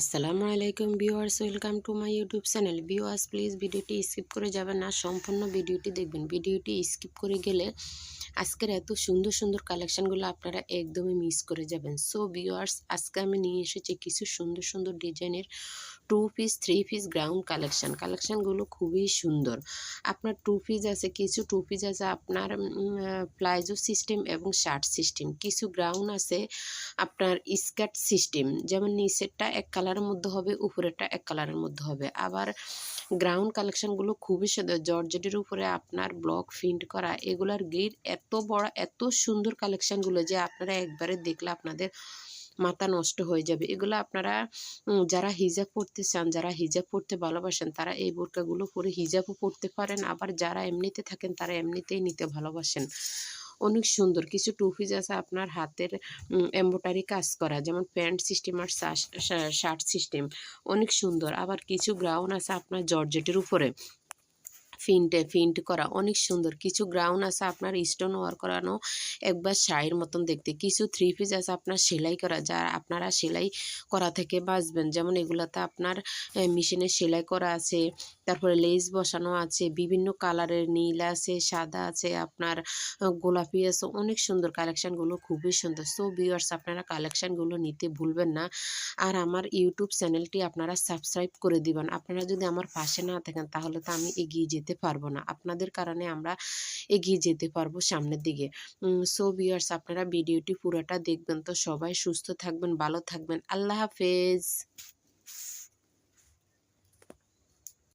আসসালামু আলাইকুম viewers, welcome to my YouTube channel. Viewers, please ভিডিওটি স্কিপ করে যাবেন না, সম্পূর্ণ ভিডিওটি দেখবেন। ভিডিওটি স্কিপ করে গেলে আজকের এত সুন্দর সুন্দর কালেকশানগুলো আপনারা একদমই মিস করে যাবেন। সো ভিউয়ার্স, আজকে আমি নিয়ে এসেছি কিছু সুন্দর সুন্দর ডিজাইনের two piece, three piece ground collection. কালেকশানগুলো খুবই সুন্দর। আপনার টু পিস আছে, কিছু টু পিস আছে, আপনার প্লাইজো সিস্টেম এবং শার্ট সিস্টেম। কিছু গ্রাউন্ড আছে, আপনার স্কার্ট সিস্টেম। যেমন নিচেরটা এক কালারের মধ্যে হবে, উপরেরটা এক কালারের মধ্যে হবে। আবার গ্রাউন্ড কালেকশনগুলো খুবই সুন্দর জর্জেটের উপরে আপনার ব্লক প্রিন্ট করা, এগুলার গ্রিড এত বড়, এত সুন্দর কালেকশনগুলো যে আপনারা একবারে দেখলে আপনাদের মাথা নষ্ট হয়ে যাবে। এগুলো আপনারা যারা হিজাব পড়তে চান, যারা হিজাব পড়তে ভালোবাসেন, তারা এই বোরকাগুলো পরে হিজাবও পড়তে পারেন। আবার যারা এমনিতে থাকেন, তারা এমনিতেই নিতে ভালোবাসেন। অনেক সুন্দর। কিছু টু পিস আছে আপনার হাতের এম্ব্রয়ডারি কাজ করা, যেমন প্যান্ট সিস্টেম আর শার্ট সিস্টেম। অনেক সুন্দর। আবার কিছু গ্রাউন্ড আছে আপনার জর্জেটের উপরে। ফিন্টে, ফিন্ট করা অনেক সুন্দর। কিছু গ্রাউন্ড আছে আপনার স্টোন ওয়ার করানো, একবার শাড়ির মতন দেখতে। কিছু থ্রি পিস আছে আপনার সেলাই করা, যা আপনারা সেলাই করা থেকে বাঁচবেন। যেমন এগুলাতে আপনার মেশিনে সেলাই করা আছে, তারপরে লেস বসানো আছে, বিভিন্ন কালারের নীল আছে, সাদা আছে, আপনার গোলাপি আছে, অনেক সুন্দর কালেকশানগুলো খুবই সুন্দর। সো ভিউয়ার্স আপনারা কালেকশানগুলো নিতে ভুলবেন না। আর আমার ইউটিউব চ্যানেলটি আপনারা সাবস্ক্রাইব করে দিবেন। আপনারা যদি আমার পাশে না থাকেন, তাহলে তো আমি এগিয়ে যেতে পারব না। আপনাদের কারণে আমরা এগিয়ে যেতে পারব সামনের দিকে। সো ভিউয়ার্স আপনারা ভিডিওটি পুরোটা দেখবেন। তো সবাই সুস্থ থাকবেন, ভালো থাকবেন। আল্লাহ হাফেজ।